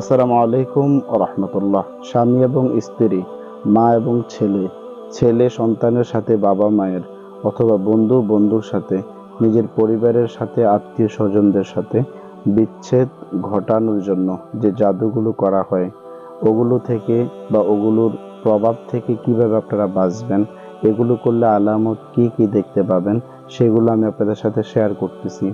আসসালামু আলাইকুম রহমতুল্লাহ। স্বামী এবং স্ত্রী, মা এবং ছেলে ছেলে সন্তানের সাথে, বাবা মায়ের অথবা বন্ধু বন্ধুর সাথে, নিজের পরিবারের সাথে, আত্মীয় স্বজনদের সাথে বিচ্ছেদ ঘটানোর জন্য যে জাদুগুলো করা হয়, ওগুলো থেকে বা ওগুলোর প্রভাব থেকে কীভাবে আপনারা বাঁচবেন, এগুলো করলে আলামত কি কি দেখতে পাবেন, সেগুলো আমি আপনাদের সাথে শেয়ার করতেছি।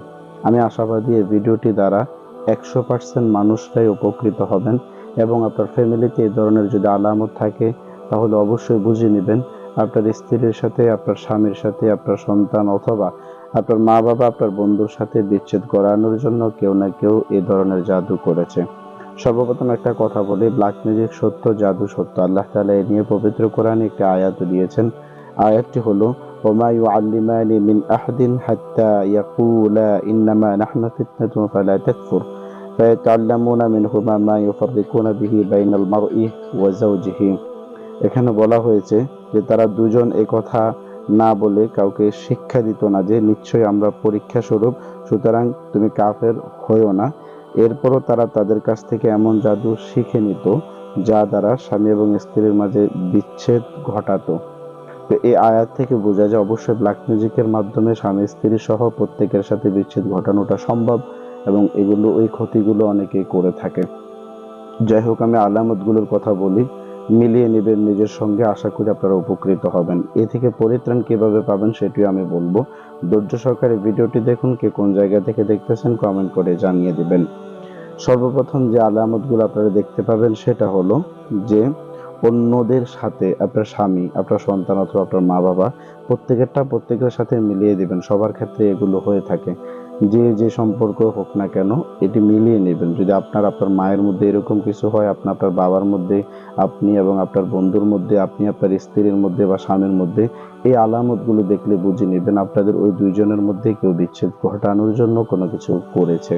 আমি আশাবাদী এই ভিডিওটি দ্বারা একশো পার্সেন্ট মানুষরাই উপকৃত হবেন এবং আপনার ফ্যামিলিতে এই ধরনের যদি আলামত থাকে তাহলে অবশ্যই বুঝে নেবেন আপনার স্ত্রীর সাথে আপনার স্বামীর সাথে আপনার সন্তান অথবা আপনার মা বাবা আপনার বন্ধুর সাথে বিচ্ছেদ করানোর জন্য কেউ না কেউ এই ধরনের জাদু করেছে সর্বপ্রথম একটা কথা বলি ব্ল্যাক ম্যাজিক সত্য জাদু সত্য আল্লাহ তাআলা এ নিয়ে পবিত্র কোরআনে একটি আয়াত দিয়েছেন আয়াতটি হলো وما يعلمان من أحد حتى يقولا إنما نحن فتنة فلا تكفر فيتعلمون منهما ما يفرقون به بين المرء وزوجه এখানে বলা হয়েছে যে তারা দুজন এই কথা না বলে কাউকে শিক্ষা দিত না যে নিশ্চয়ই আমরা পরীক্ষা স্বরূপ সুতরাং তুমি কাফের হয়েও না এরপরও তারা তাদের কাছ থেকে এমন জাদু শিখে নিত যা দ্বারা স্বামী এবং স্ত্রীর মাঝে বিচ্ছেদ ঘটাতো তো এই আয়াত থেকে বোঝা যায় অবশ্যই ব্ল্যাক মিউজিকের মাধ্যমে স্বামী স্ত্রী সহ প্রত্যেকের সাথে বিচ্ছেদ ঘটানোটা সম্ভব এবং এগুলো ওই ক্ষতিগুলো অনেকেই করে থাকে। যাই হোক আমি আলামতগুলোর কথা বলি। মিলিয়ে নেবেন নিজের সঙ্গে, আশা করি আপনারা উপকৃত হবেন। এ থেকে পরিত্রাণ কীভাবে পাবেন সেটিও আমি বলব। ধৈর্য সহকারে ভিডিওটি দেখুন, কে কোন জায়গা থেকে দেখতেছেন কমেন্ট করে জানিয়ে দিবেন। সর্বপ্রথম যে আলামতগুলো আপনারা দেখতে পাবেন, সেটা হলো যে, অন্যদের সাথে আপনার স্বামী, আপনার সন্তান অথবা আপনার মা বাবা প্রত্যেকেরটা প্রত্যেকের সাথে মিলিয়ে দিবেন। সবার ক্ষেত্রে এগুলো হয়ে থাকে। যে যে সম্পর্ক হোক না কেন, এটি মিলিয়ে নেবেন। যদি আপনার আপনার মায়ের মধ্যে এরকম কিছু হয়, আপনার আপনার বাবার মধ্যে আপনি এবং আপনার বন্ধুর মধ্যে আপনি, আপনার স্ত্রীর মধ্যে বা স্বামীর মধ্যে এই আলামতগুলো দেখলে বুঝে নেবেন আপনাদের ওই দুইজনের মধ্যে কেউ বিচ্ছেদ ঘটানোর জন্য কোনো কিছু করেছে।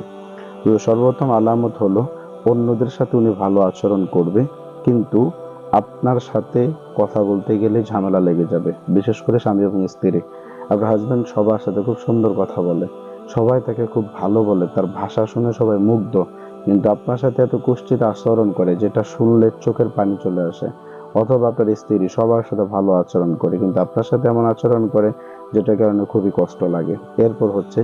তো সর্বপ্রথম আলামত হলো, অন্যদের সাথে উনি ভালো আচরণ করবে, কিন্তু আপনার সাথে কথা বলতে গেলে ঝামেলা লেগে যাবে, বিশেষ করে স্বামী এবং স্ত্রী। আপনার হাজবেন্ড সবার সাথে খুব সুন্দর কথা বলে। সবাই তাকে খুব ভালো বলে, তার ভাষা শুনে সবাই মুগ্ধ। কিন্তু আপনার সাথে এত কুষ্ঠিত আচরণ করে, যেটা শুনলে চোখের পানি চলে আসে, অথবা আপনার স্ত্রী সবার সাথে ভালো আচরণ করে, কিন্তু আপনার সাথে এমন আচরণ করে, যেটার কারণে খুবই কষ্ট লাগে। এরপর হচ্ছে,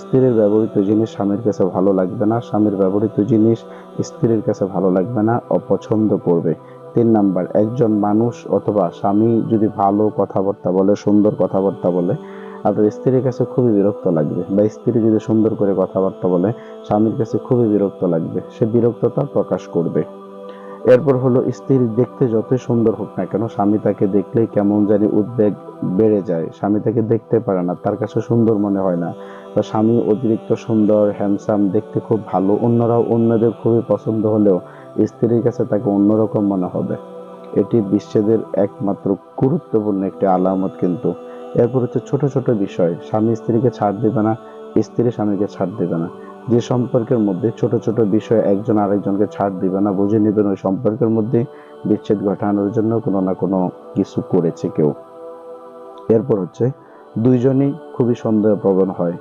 স্ত্রীর ব্যবহৃত জিনিস স্বামীর কাছে ভালো লাগবে না, স্বামীর ব্যবহৃত জিনিস স্ত্রীর কাছে ভালো লাগবে না, অপছন্দ করবে। তিন নাম্বার, একজন মানুষ অথবা স্বামী যদি ভালো কথাবার্তা বলে, সুন্দর কথাবার্তা বলে আপনার স্ত্রীর কাছে খুবই বিরক্ত লাগবে বা স্ত্রী যদি সুন্দর করে কথাবার্তা বলে, স্বামীর কাছে খুবই বিরক্ত লাগবে। সে বিরক্ততা প্রকাশ করবে। এরপর হলো, স্ত্রী দেখতে যতই সুন্দর হোক না কেন, স্বামী তাকে দেখলেই কেমন জানি উদ্বেগ বেড়ে যায়। স্বামী তাকে দেখতে পারে না, তার কাছে সুন্দর মনে হয় না। বা স্বামী অতিরিক্ত সুন্দর হ্যান্ডসাম দেখতে খুব ভালো, অন্যরাও অন্যদের খুবই পছন্দ হলেও স্ত্রীর কাছে তাকে অন্যরকম মনে হবে। এটি বিচ্ছেদের একমাত্র গুরুত্বপূর্ণ একটি আলামত কিন্তু। এরপর হচ্ছে ছোট ছোট বিষয়। স্বামী স্ত্রীকে ছাড় দেবে না, স্ত্রী স্বামীকে ছাড় দেবে না। যে সম্পর্কের মধ্যে ছোট ছোট বিষয় একজন আরেকজনকে ছাড় দিবে না, বুঝে নেবেন ওই সম্পর্কের মধ্যে বিচ্ছেদ ঘটানোর জন্য কোনো না কোনো কিছু করেছে কেউ। এরপর হচ্ছে দুইজনই খুবই সন্দেহপ্রবণ হয়।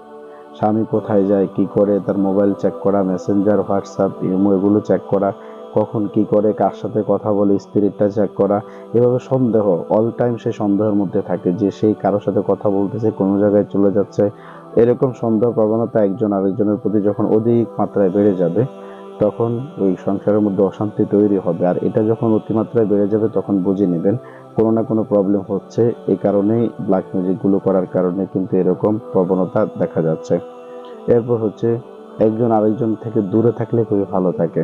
স্বামী কোথায় যায়, কি করে, তার মোবাইল চেক করা মেসেঞ্জার হোয়াটসঅ্যাপ ইমো এগুলো চেক করা কখন কি করে, কার সাথে কথা বলে স্ত্রীরটা চেক করা, এভাবে সন্দেহ অল টাইম সে সন্দেহের মধ্যে থাকে যে সেই কারোর সাথে কথা বলতেছে, কোনো জায়গায় চলে যাচ্ছে। এরকম সন্দেহ প্রবণতা একজন আরেকজনের প্রতি যখন অধিক মাত্রায় বেড়ে যাবে, তখন ওই সংসারের মধ্যে অশান্তি তৈরি হবে। আর এটা যখন অতিমাত্রায় বেড়ে যাবে, তখন বুঝে নেবেন, কোনো না কোনো প্রবলেম হচ্ছে। এই কারণেই ব্ল্যাক মিউজিকগুলো করার কারণে কিন্তু এরকম প্রবণতা দেখা যাচ্ছে। এরপর হচ্ছে, একজন আরেকজন থেকে দূরে থাকলে খুবই ভালো থাকে।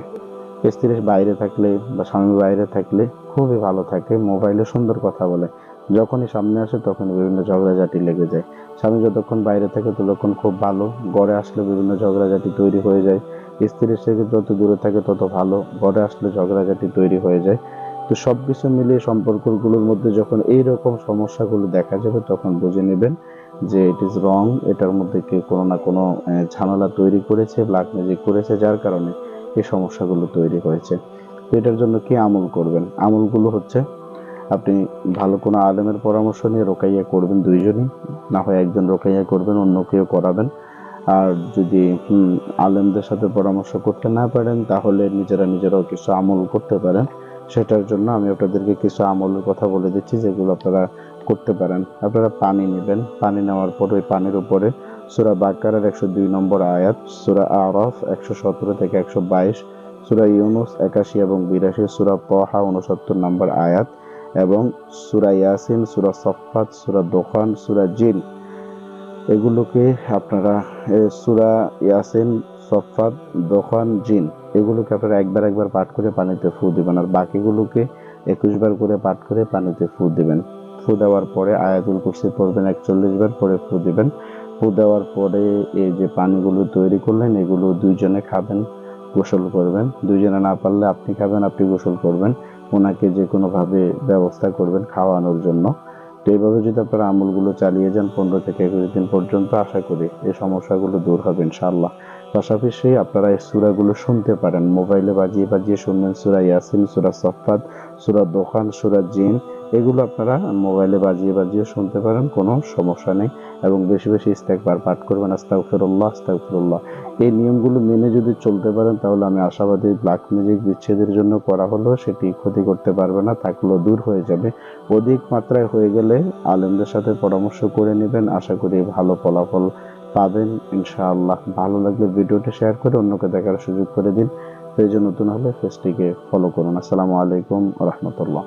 স্ত্রী বাইরে থাকলে বা স্বামী বাইরে থাকলে খুবই ভালো থাকে, মোবাইলে সুন্দর কথা বলে। যখনই সামনে আসে তখন বিভিন্ন ঝগড়াঝাটি লেগে যায়। স্বামী যতক্ষণ বাইরে থাকে ততক্ষণ খুব ভালো গড়ে আসলে বিভিন্ন ঝগড়াঝাটি তৈরি হয়ে যায়। স্ত্রীর থেকে যত দূরে থাকে তত ভালো গড়ে আসলে ঝগড়াঝাটি তৈরি হয়ে যায়। তো সব কিছু মিলিয়ে সম্পর্কগুলোর মধ্যে যখন এই রকম সমস্যাগুলো দেখা যাবে তখন বুঝে নেবেন যে ইট ইজ রং এটার মধ্যে কেউ কোনো না কোনো ঝামেলা তৈরি করেছে ব্ল্যাক ম্যাজিক করেছে, যার কারণে এই সমস্যাগুলো তৈরি হয়েছে। তো এটার জন্য কি আমল করবেন? আমলগুলো হচ্ছে আপনি ভালো কোনো আলেমের পরামর্শ নিয়ে রোকাইয়া করবেন দুইজনই, না হয় একজন রোকাইয়া করবেন, অন্য কেউ করাবেন। আর যদি আলেমদের সাথে পরামর্শ করতে না পারেন, তাহলে নিজেরা নিজেরাও কিছু আমল করতে পারেন। সেটার জন্য আমি আপনাদেরকে কিছু আমলের কথা বলে দিচ্ছি, যেগুলো আপনারা করতে পারেন। আপনারা পানি নেবেন। পানি নেওয়ার পর ওই পানির উপরে সুরা বাকারের একশো দুই নম্বর আয়াত, সুরা আরফ একশো সতেরো থেকে একশো বাইশ, সুরা ইউনুস একাশি এবং বিরাশি, সুরা পহা উনসত্তর নম্বর আয়াত এবং সুরা ইয়াসিন, সুরা সফাত সুরা দোকান সুরা জিন। এগুলোকে আপনারা সুরা ইয়াসিন সফাত দোকান জিন, এগুলোকে আপনারা একবার একবার পাঠ করে পানিতে ফু দিবেন আর বাকিগুলোকে একুশ বার করে পাঠ করে পানিতে ফু দিবেন। ফু দেওয়ার পরে আয়াতুল কুরসি পড়বেন, একচল্লিশ বার পরে ফু দিবেন। ফু দেওয়ার পরে এই যে পানিগুলো তৈরি করলেন, এগুলো দুইজনে খাবেন, গোসল করবেন। দুইজনে না পারলে আপনি খাবেন, আপনি গোসল করবেন। ওনাকে যে কোনোভাবে ব্যবস্থা করবেন খাওয়ানোর জন্য। তো এইভাবে যদি আপনারা আমলগুলো চালিয়ে যান, পনেরো থেকে একুশ দিন পর্যন্ত, আশা করি এই সমস্যাগুলো দূর হবে ইনশাআল্লাহ। পাশাপাশি আপনারা এই সুরাগুলো শুনতে পারেন। মোবাইলে বাজিয়ে বাজিয়ে শুনবেন সুরা ইয়াসিন, সুরা সফাত সুরা দোকান সুরা জিন। এগুলো আপনারা মোবাইলে বাজিয়ে বাজিয়ে শুনতে পারেন, কোনো সমস্যা নেই। এবং বেশি বেশি ইস্তেকবার পাঠ করবেন, আস্তাগফিরুল্লাহ আস্তাগফিরুল্লাহ। এই নিয়মগুলো মেনে যদি চলতে পারেন, তাহলে আমি আশাবাদী ব্ল্যাক ম্যাজিক বিচ্ছেদের জন্য করা হলেও সেটি ক্ষতি করতে পারবে না থাকলেও দূর হয়ে যাবে। অধিক মাত্রায় হয়ে গেলে আলেমদের সাথে পরামর্শ করে নেবেন, আশা করি ভালো ফলাফল পাবেন, ইনশাআল্লাহ। ভালো লাগলে ভিডিওটা শেয়ার করে অন্যকে দেখার সুযোগ করে দিন। পেজে নতুন হলে পেজটিকে ফলো করুন। আসসালামু আলাইকুম রহমতুল্লাহ।